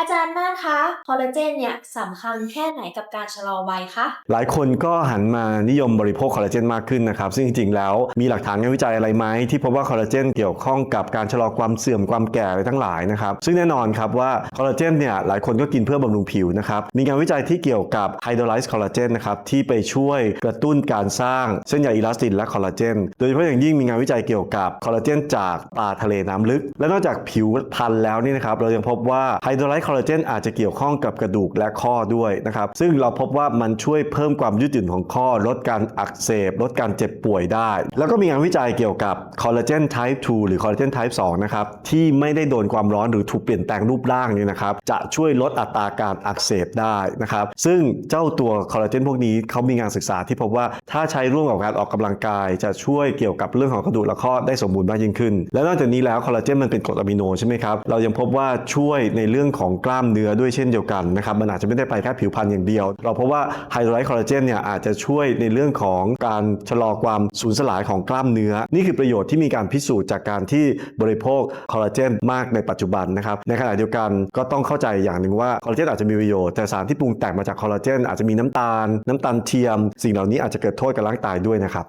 อาจารย์นาฏคะคอลลาเจนเนี่ยสำคัญแค่ไหนกับการชะลอวัยคะ หลายคนก็หันมานิยมบริโภคคอลลาเจนมากขึ้นนะครับ ซึ่งจริงๆ แล้วมีหลักฐานงานวิจัยอะไรไหมที่พบว่าคอลลาเจนเกี่ยวข้องกับการชะลอความเสื่อมความแก่อะไรทั้งหลายนะครับ ซึ่งแน่นอนครับว่าคอลลาเจนเนี่ยหลายคนก็กินเพื่อบำรุงผิวนะครับ มีงานวิจัยที่เกี่ยวกับไฮโดรไลซ์คอลลาเจนนะครับที่ไปช่วยกระตุ้นการสร้างเส้นใยอิลาสตินและคอลลาเจน โดยเฉพาะอย่างยิ่งมีงานวิจัยเกี่ยวกับคอลลาเจนจากปลาทะเลน้ำลึก และนอกจากผิวพรรณแล้วนี่นะครับเรายังพบว่าไฮโดรไลซ์คอลลาเจนอาจจะเกี่ยวข้องกับกระดูกและข้อด้วยนะครับ ซึ่งเราพบว่ามันช่วยเพิ่มความยืดหยุ่นของข้อ ลดการอักเสบ ลดการเจ็บป่วยได้ แล้วก็มีงานวิจัยเกี่ยวกับคอลลาเจน type 2 หรือคอลลาเจน type 2 นะครับ ที่ไม่ได้โดนความร้อนหรือถูกเปลี่ยนแปลงรูปร่างนี่นะครับ จะช่วยลดอัตราการอักเสบได้นะครับ ซึ่งเจ้าตัวคอลลาเจนพวกนี้เขามีงานศึกษาที่พบว่าถ้าใช้ร่วมกับการออกกำลังกาย จะช่วยเกี่ยวกับเรื่องของกระดูกและข้อได้สมบูรณ์มากยิ่งขึ้น และนอกจากนี้แล้วคอลลาเจนมันเป็นกรดอะมิโนใช่ไหมครับเรายังพบว่าช่วยในเรื่องของกล้ามเนื้อด้วยเช่นเดียวกันนะครับมันอาจจะไม่ได้ไปแค่ผิวพรรณอย่างเดียว เราเพบว่าไฮโดรไลซ์คอลลาเจนเนี่ยอาจจะช่วยในเรื่องของการชะลอความสูญสลายของกล้ามเนื้อ นี่คือประโยชน์ที่มีการพิสูจน์จากการที่บริโภคคอลลาเจนมากในปัจจุบันนะครับในขณะเดียวกันก็ต้องเข้าใจอย่างหนึ่งว่าคอลลาเจนอาจจะมีประโยชน์แต่สารที่ปรุงแต่งมาจากคอลลาเจนอาจจะมีน้ำตาล น้ำตาลเทียม สิ่งเหล่านี้อาจจะเกิดโทษกับร่างกายด้วยนะครับ